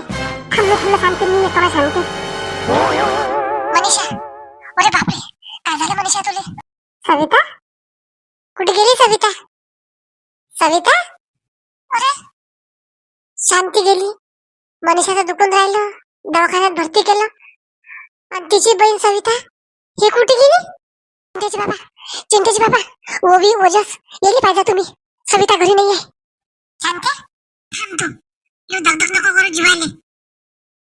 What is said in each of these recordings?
शांती थांब थांब शांती मी येतो शांती मनीषा अरे बापरे काय झालं मनीषा तुले सविता? कुठे गेली सविता? सविता? अरे शांती गेली. मनीषाचं दुखून राहिलं दवाखान्यात भरती केलं. आणि तिची बहीण सविता ही कुठे गेली? चिंतेची बाबा चिंतेची बाबा ओवी ओजस येली पाहिजे तुम्ही. सविता घरी नाहीये. शांती थांब तू. येऊ दगदग जीवाले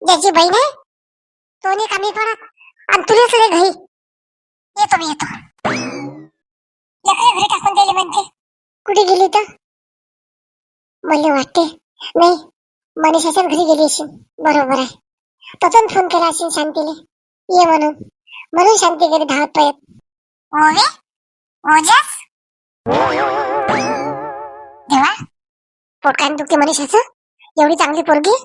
ज्याची बहीण आहे तो नाही कमी पडत आणि तुला घरी. येतो मी येतो. लेकरं घरी टाकून दिले म्हणते. कुठे गेली तर? मला वाटते नाही मनीषाच्या घरी गेली असेल बरोबर आहे. तसं फोन केला असेल शांतीने ये म्हणून. म्हणून शांती घरी धावत पळत ओवे? ओजस? देवा पोट दुखते मनीषाचं. एवढी चांगली पोरगी?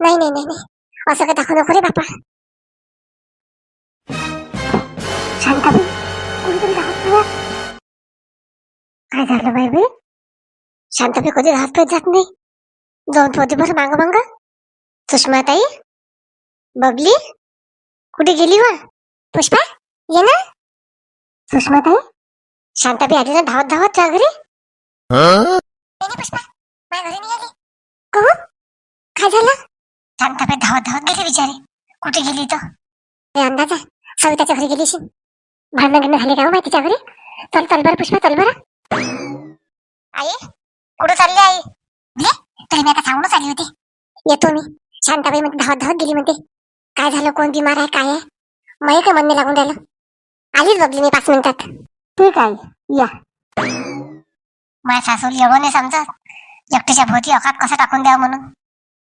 नाही नाही नाही नाही. असं काय दाखवू नको रे बापा शांताबाई कोणीतरी काय झालं बाई बे शांताबाई कधी धावत पळत जात नाही. जाऊन पोहते बरं मांग मांग. सुषमा ताई बबली कुठे गेली वा? पुष्पा ये ना. सुषमा ताई शांताबाई आली ना धावत धावत जा घरी? पुष्पा माझ्या घरी नाही आली. काय झालं? शांताबाई धावत धावत गेली बिचारी. कुठे गेली तर हे अंदाज. आहे सविताच्या घरी गेली असेल भांडण गिंडण झाले का हो बाई तिच्या घरी? चल चल बरं पुष्पा चल बरं. आई कुठं चालली आई? ले तरी मी आता सांगूनच आली होती. येतो मी. शांताबाई म्हणते धावत धावत गेली म्हणते. काय झालं कोण बिमार आहे काय आहे? मग काय म्हणणे लागून राहिलं. आलीच बघली मी पाच मिनिटात. ठीक आहे या. माझ्या सासूला एवढं नाही समजत. एकटीच्या भोवती अकात कसं टाकून द्यावं म्हणून?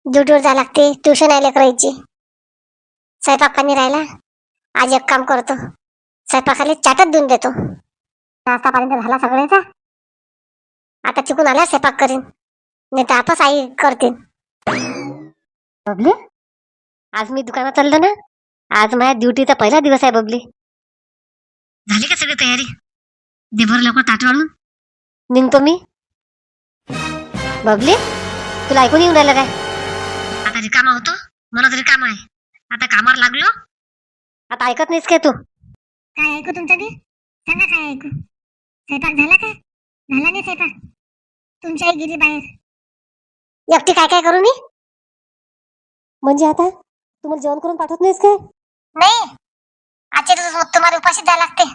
ड्युटीवर जावं लागते. ट्युशन आहे लेकरायची स्वयंपाक पाणी राहिला आज एक काम करतो. स्वयंपाकाला चाटच देऊन देतो. नाश्तापर्यंत झाला सगळ्याचा. आता चिकून आल्या स्वयंपाक करीन. नाही तर आपच आई करते बबली आज मी दुकानात चाललो ना. आज माझ्या ड्युटीचा पहिला दिवस आहे बबली. झाली का सगळी तयारी? देभर लवकर ताट वाढून निघतो मी. बबली तुला ऐकून येऊन राहिलं काय? आता रिकामा होतो? मला तरी काम आहे. आता कामावर लागलो? आता ऐकत नाहीस काय तू? काय ऐकू तुमचं ते सांगा काय ऐकू? स्वयंपाक झाला का? झाला नाही स्वयंपाक? तुमची आई गेली बाहेर. एकटी काय काय करू मी? म्हणजे आता? तुम्हाला जेवण करून पाठवत नाहीस काय? नाही. आजच्या दिवस तुम्हाला उपाशी द्यायला लागते.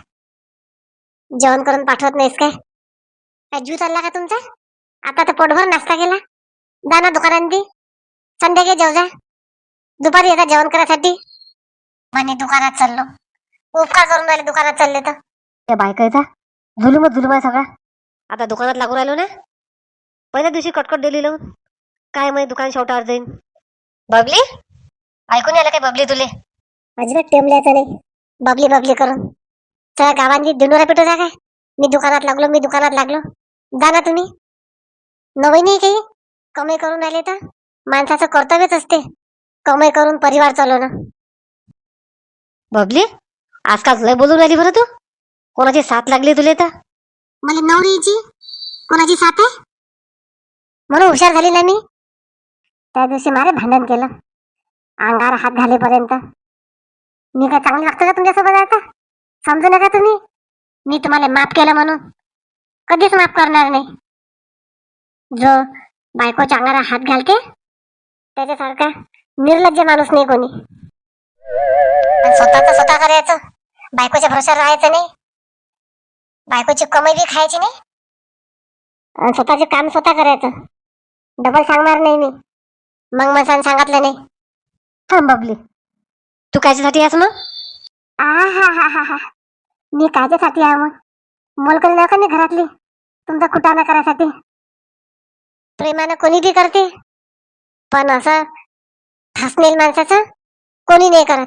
जेवण करून पाठवत नाहीस काय? काय ज्यूस आणला का तुमचा? आता तर पोटभर नाश्ता केला. जा ना दुकानात संध्याकाळी जेव जा दुपारी येतात जेवण करायसाठी। म्हणे दुकानात चाललो। उपकार करून राहिले दुकानात चालले तर। त्या बायकायचा जुलूमच जुलूम आहे सगळा आता दुकानात लागू राहिलो ना? पहिल्या दिवशी कटकट दिली लावून। काय माहिती दुकान शेवटावर जाईन। बबली? ऐकून आलं काय बबली तुले? अजिबात टेमल्याचं नाही। बबली बबली करून। सगळ्या गावांनी दिनोरा पेटू जा काय? मी दुकानात लागलो मी दुकानात लागलो। जा ना तुम्ही। नवीन नाही काही कमाई करून आले तर? माणसाचं कर्तव्यच असते. कमाई करून परिवार चालवणं. बबली आजकाल लय बोलून राहिली बरं तू. कोणाची साथ लागली तुले तर? मला नवरीची. कोणाची साथ आहे? म्हणून हुशार झाली ना मी. त्या दिवशी मारे भांडण केलं. अंगावर हात घालेपर्यंत मी काय चांगलं लागतं का तुमच्यासोबत आता? समजू नका तुम्ही. मी तुम्हाला माफ केलं म्हणून. कधीच माफ करणार नाही. जो बायकोच्या अंगाला हात घालते त्याच्यासारखा निर्लज्ज माणूस नाही कोणी. स्वतःच स्वतः करायचं. बायकोच्या भरोशावर राहायचं नाही. बायकोची कमाई बी खायची नाही. आणि स्वतःचे काम स्वतः करायचं. डबल सांगणार नाही मी. मग मसान सांगितलं नाही. थांब बबली. तू कायच्यासाठी आहेस मग? आ हा हा हा हा. मी कायच्यासाठी आहे मग? मोलकरी नका मी घरातली. तुमचा कुटाणा करायसाठी. प्रेमानं कोणी बी करते? पण असं ठासनेल माणसाचं कोणी नाही करत.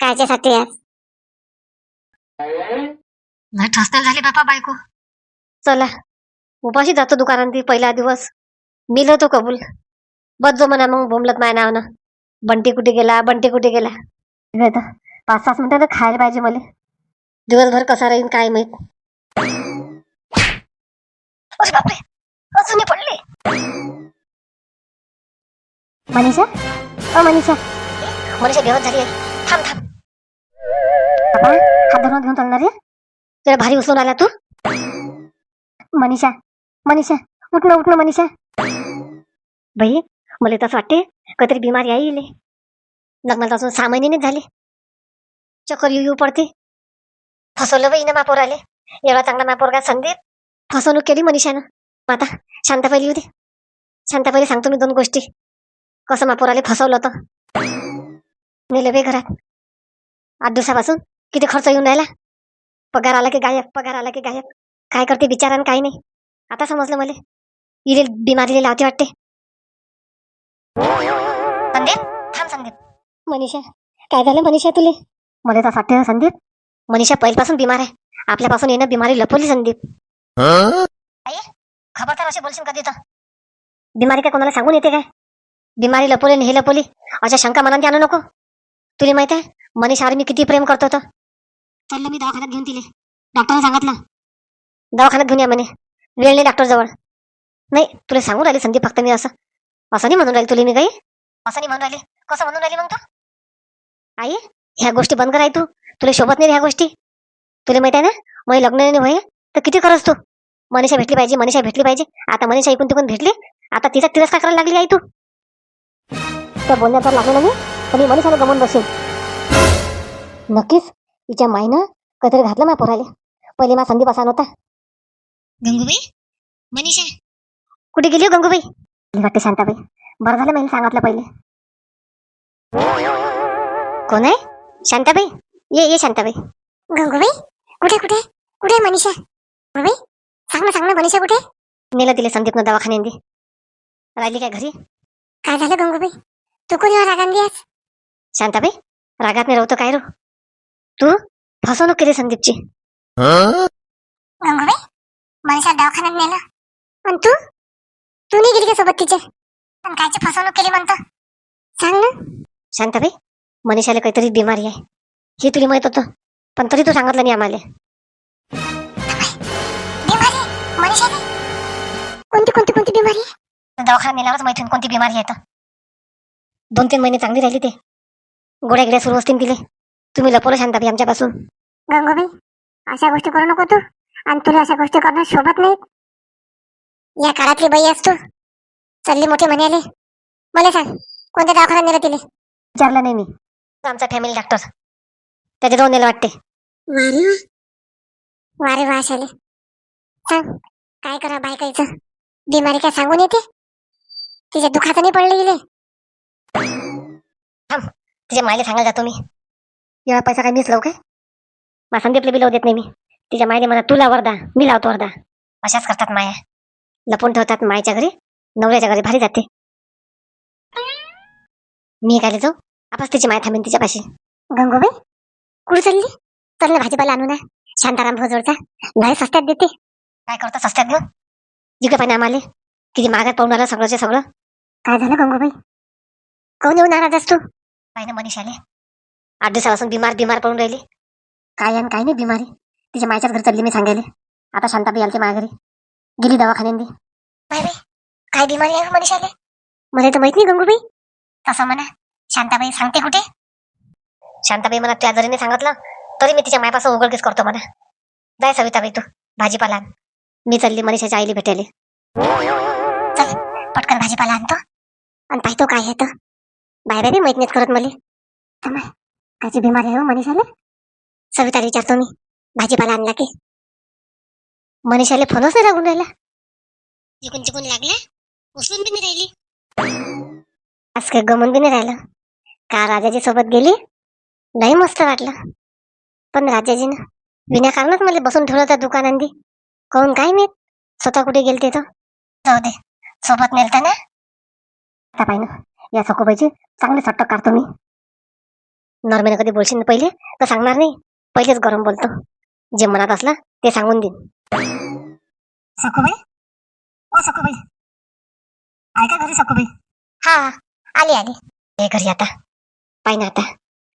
कायच्यासाठी आहे नाही ठासनेल झाली बापा बायको. चला उपाशी जातो दुकानात ती पहिला दिवस. मिलो तो कबूल. बस जो म्हणा मग बोमलत माय नावनं. बंटी कुठे गेला बंटी कुठे गेला? तर पाच मिनिटं तर खायला पाहिजे मला. दिवसभर कसा राहीन काय माहीत. अरे बापरे पडले. मनीषा? अ मनीषा. मनीषा बेहोश झाली आहे. थांब थांब. बाबा हात धरून घेऊन चालणार रे तुला भारी उचलून आला तू. मनीषा मनीषा उठणं उठणं मनीषा. बाई मला तसं वाटते काहीतरी बिमारी येईल. लग्नाला अजून सहा महिन्यानेच झाले. चक्कर येऊ येऊ पडते. फसवलं बाई ना मापोर आले एवढा चांगला मापोर का संदीप. फसवणूक केली मनीषानं. आता शांता पहिली होती शांता पहिली सांगतो मी दोन गोष्टी. कसं मापोर आले फसवलं होतं? नेले बे घरात. आठ दिवसापासून किती खर्च येऊन राहिला? पगार आला की गायब पगार आला की गायब. काय करते बिचारान काही नाही. आता समजलं मला. इले बिमारीले लावते वाटते. संदीप थांब संदीप. मनीषा काय झालं मनीषा तुले? मला तर वाटते संदीप मनीषा पहिल्यापासून बिमार आहे. आपल्यापासून येणं बिमारी लपवली संदीप. आई खबरदार असे बोलशील कधी तर बिमारी काय कोणाला सांगून येते काय? बिमारी लपवली आणि हे लपवली अशा शंका मनात आणू नको. तुला माहीत आहे मनीषावर मी किती प्रेम करतो तर चाललं मी दवाखान्यात घेऊन तिले. डॉक्टरने सांगितलं. दवाखान्यात घेऊन या म्हणे. वेळ नाही डॉक्टर जवळ. नाही तुला सांगून राहिले संदीप फक्त मी असं. असं नाही म्हणून राहिली तुला मी काही. असं नाही म्हणून राहिले. कसं म्हणून राहिली मग तू? आई ह्या गोष्टी बंद कराय तू. तुला शोभत नाही ह्या गोष्टी. तुला माहीत आहे ना मग लग्न नाही होय तर किती करस तू? मनीषा भेटली पाहिजे मनीषा भेटली पाहिजे. आता मनीषा इकून तिकून भेटली. आता तिचा तिरस्कार करायला लागली आई तू. त्या बोलण्यात लागलं ना मी तर मी मनीषाला गमवून बसेल नक्कीच तिच्या माईनं कधी घातलं मा पोराले. पहिले मा संदीप असा नव्हता. गंगूबाई? मनीषा? कुठे गेली हो गंगूबाई? मला वाटते शांताबाई. बरं झालं मी सांगितलं पहिले. कोण आहे? शांताबाई? ये ये शांताबाई. गंगूबाई? कुठे कुठे? कुठे आहे मनीषा? गंगूबाई? सांग ना सांग ना मनीषा कुठे? नेलं तिले संदीपनं दवाखान्यात राहिली काय घरी? काय झालं गंगूबाई? तू कोणी रागांदी आज शांताबाई रागात नाही राहतो काय रो? तू? फसवणूक केली संदीपची. गंगूबाई मनीषा दवाखान्यात नेलं. पण तू? तू नाही गेली का सोबत तिच्या पण कायची फसवणूक केली म्हणतो? सांग ना. शांताबाई मनीषाला काहीतरी बिमारी आहे. हे तुला माहीत होतं पण तरी तू सांगितलं नाही आम्हाला. बिमारी? मनीषाला? कोणती कोणती कोणती बिमारी आहे? दवाखान्यात नेल्यावरच माहिती कोणती बिमारी आहे तर. दोन तीन महिने चांगली राहिली ते. गोड्या गिड्या सुरू असतील तिले. तुम्ही लपवलं शांताबाई आमच्यापासून. गंगोबाई अशा गोष्टी करू नको तू. आणि तुला अशा गोष्टी करणं शोभत नाहीत या काळातली बाई असतो चालली मोठी म्हणाले. मला सांग कोणत्या दवाखान्यात नेलं तिले? विचारलं नाही मी. आमचा फॅमिली डॉक्टर त्याच्या दोन नेलं वाटते वारे वारे वा सांग काय करा बायकायचं बिमारी काय सांगून येते? तिच्या दुखात नाही पडलं गेले थांब तिच्या मायले सांगायला जातो मी. एवढा पैसा काय मीच लावू काय? मा संदीपला बी लावू देत नाही मी. तिच्या मायने म्हणा तू लाव वरदा मी लावतो वरदा. अशाच करतात माया. लपून ठेवतात मायच्या घरी नवऱ्याच्या घरी भारी जाते. मी काय जाऊ आपस तिची माया थांबेन तिच्यापाशी. गंगोबाई कुठे चालली? चल ना भाजीपाला आणू. ना शांताराम भोजवळचा. नाही सस्त्यात देते. काय करतो सस्त्यात घेऊन जिकडे पाहिजे आम्हाला. किती महागात पाहून आलं सगळंचे सगळं. काय झालं गंगोबाई? कोण येऊन नाराज असतो काय ना मनीष आले आठ दिवसापासून बिमार बिमार पडून राहिली. काय आणि काय नाही बिमारी. तिच्या मायच्याच घरी चालली मी सांगायला. आता शांताबाई आलते माझ्या घरी. गेली दवाखान्यात बाय बाय काय बिमारी आहे मनीष आले मला तर माहीत नाही गंगूबाई. तसं म्हणा. शांताबाई सांगते कुठे? शांताबाई मला त्या जरीने सांगितलं. तरी मी तिच्या मायपासून उघडकीस करतो म्हणा. जाय सविताबाई तू भाजीपाला आण. मी चालली मनीषाच्या आईली भेटायले. चल पटकन भाजीपाला आणतो आणि पाहतो काय आहे तर. बाय बाय बी नाहीत करत मला. थांबा कायची बिमारी आहे हो मनीषाले. सविताला विचारतो मी. भाजीपाला आणला की. मनीषाले फोनच नाही लागून राहिला. चिकून चिकून लागल्या उचलून बी नाही राहिली. आज काही गमून बी नाही राहिलं. का राजाजी सोबत गेली? लई मस्त वाटलं. पण राजाजीनं विनाकारणच मला बसून ठेवलं त्या दुकानांदी. काऊन काय मी स्वतः कुठे गेलते तर. जाऊ दे. सोबत नेलता ना? आता पाहिजे या सखोबाईचे चांगली सट्ट काढतो मी नॉर्मेल कधी बोलशील ना पहिले? तर सांगणार नाही. पहिलेच गरम बोलतो. जे मनात असलं ते सांगून देईन. सखोबाई? ओ सखोबाई. ऐका घरी सखोबाई? हा आली आली. हे घरी आता. पाय ना आता.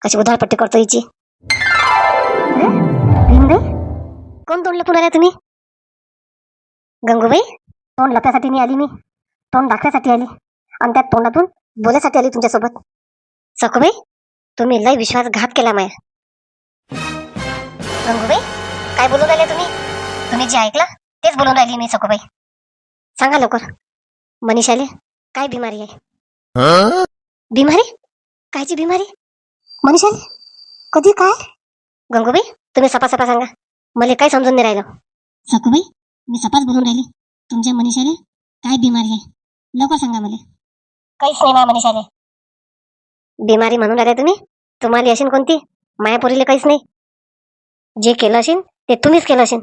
कशी उधारपट्टी करतो हिची. कोण तोंड लपून आल्या तुम्ही? गंगूबाई? तोंड लपण्यासाठी नाही आली मी. तोंड दाखवायसाठी आली. आणि त्या तोंडातून बोलायसाठी आली तुमच्यासोबत. सखूबाई तुम्ही लय विश्वासघात केला माया. गंगूबाई काय बोलून राहिले तुम्ही? तुम्ही जे ऐकलं तेच बोलून राहिली मी सखूबाई. सांगा लवकर. मनीषाले काय बिमारी आहे? बिमारी? कायची बिमारी? मनीषाले कधी काय? गंगूबाई तुम्ही सपा सपा सांगा. मला काय समजून नाही राहिलं. सखूबाई मी सपाच बोलून राहिली. तुमच्या मनीषाले काय बिमारी आहे? लवकर सांगा मला. काहीच नाही माझ्या मनीषाले. बिमारी म्हणून राहिले तुम्ही? तुम्हाला असेल कोणती? मायापुरीले काहीच नाही. जे केलं असेल ते तुम्हीच केलं असेल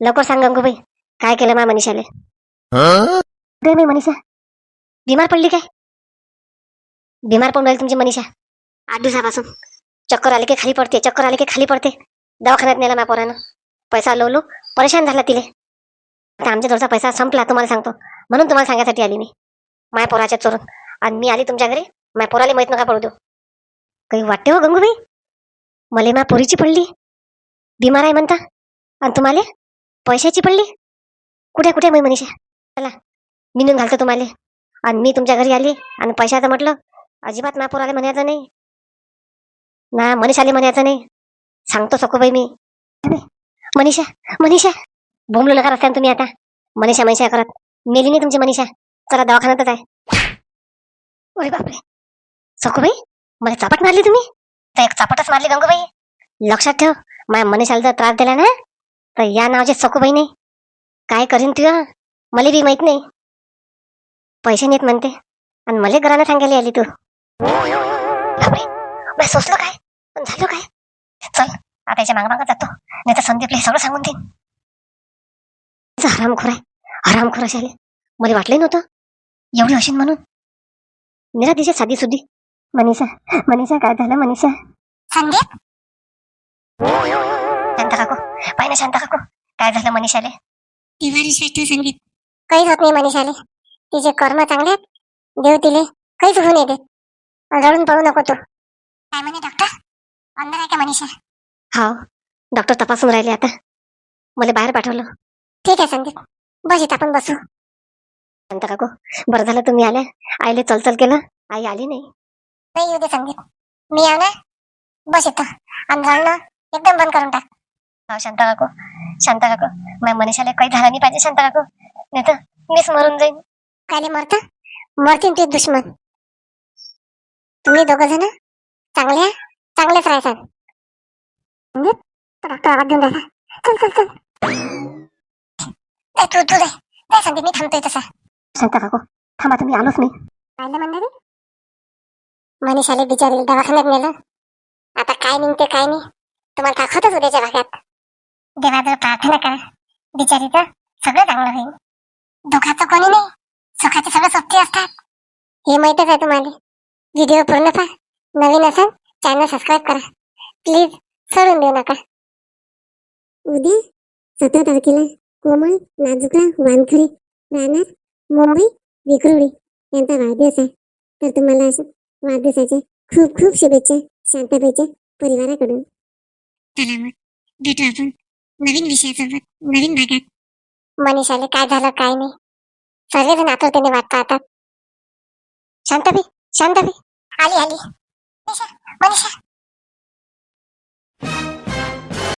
लवकर सांग गंगूबाई काय केलं मा मनीषाले? मनीषा बिमार पडली काय? बिमार पडून राहिली तुमची मनीषा. आठ दिवसापासून. चक्कर आले की खाली पडते चक्कर आले की खाली पडते. दवाखान्यात नेला मा पोरानं. पैसा लवलो परेशान झाला तिले. आता आमच्या जवळचा पैसा संपला तुम्हाला सांगतो. म्हणून तुम्हाला सांगायसाठी आली मी. माया पोराच्या चोरून. आणि मी आली तुमच्या घरी. माय पोराला माहीत नका पडू देऊ. काही वाटते हो गंगूबाई? मले मा पोरीची पडली. बिमार आहे म्हणता. आणि तुम्हाला? पैशाची पडली? कुठे कुठे मी मनीषा? चला मी नेऊन घालतो तुम्हाला. आणि मी तुमच्या घरी आली आणि पैशाचं म्हटलं अजिबात मा पोराला म्हणायचं नाही. ना मनीषाले म्हणायचं नाही. सांगतो सकोबाई मी. मनीषा मनीषा बोंबलो नका रस्त्याने तुम्ही आता. मनीषा मनीषा करत. मेली नाही तुमची मनीषा. चला दवाखान्यातच आहे. अरे बापरे. सखूबाई मला चापट मारली तुम्ही. तर एक चापटच मारली गंगूबाई. लक्षात ठेव माझ्या मनीषाला जर त्रास दिला ना तर या नावाचे सखूबाई नाही. काय करीन तुझ्या मला बी माहीत नाही. पैसे नाहीत म्हणते. आणि मला घरानं सांगायला आली तू. बापरे मी सोचलो काय? पण झालं काय? चल आता याच्या मागं जातो. नाही तर संदीपला हे सगळं सांगून देईन. हरामखोर आहे. हरामखोर अशाले मला वाटलं नव्हतं. एवढी अशीन म्हणून. निरा दिशे साधी सुधी. मनीषा मनीषा काय झालं मनीषा? संदीप शांत काकू पाहिजे शांत काकू काय झालं मनीषाले? तिवारी श्रेष्ठ संगीत. काहीच होत नाही मनीषाले. तिचे कर्म चांगले आहेत. देव तिले काहीच होऊन येते रडून पडू नको तू. काय म्हणे डॉक्टर अंदर आहे का मनीषा? हा डॉक्टर तपासून राहिले आता. मला बाहेर पाठवलं. ठीक आहे संदीप. बस इथं आपण बसू. शांत काकू बरं झालं तुम्ही आल्या. आईले चलचल केलं. आई आली नाही. नाही येऊ दे संदीप मी येऊ ना बस इथं. आणि रडणं एकदम बंद करून टाक. हा शांत काकू. शांत काकू माझ्या मनीषाला काही झालं नाही पाहिजे शांत काकू. नाही तर मीच मरून जाईन. कायले मरत? मरतील ते दुश्मन. तुम्ही दोघ जण चांगले चांगलेच राहतात संदीप तो डॉक्टर आवाज देऊन राहिला चल चल चल. ए, तू तू रे नाही संदीप मी थांबतोय तसा. शांत काकू थांबा तुम्ही आलोच मी पाहिलं म्हणणारे मनीषाला बिचारी दवाखान्यात नेलं. आता काय निघते काय नाही. तुम्हाला दाखवतच उद्याच्या भागात. देवाजवळ प्रार्थना करा. बिचारीचं सगळं चांगलं होईल. दुखाचं कोणी नाही. सुखाचे सगळं सोबती असतात. हे माहितच आहे तुम्हाला. व्हिडिओ पूर्ण पहा. नवीन असाल चॅनल सबस्क्राईब करा. प्लीज सोडून देऊ नका. उद्या सतरा तारखेला कोमल नाजुकला वानखडे राहणार मुंबई विक्रोळी यांचा वाढदिवस आहे. तर तुम्हाला असं वाढदिवसाच्या खूप खूप शुभेच्छा शांताबाईच्या परिवाराकडून. चला मग भेटू आपण. नवीन विषयासोबत नवीन भागात. मनीषाले काय झालं काय नाही. सर्वजण आतुरतेने वाट पाहतात. शांताबाई शांताबाई आली आली. मनीषा मनीषा.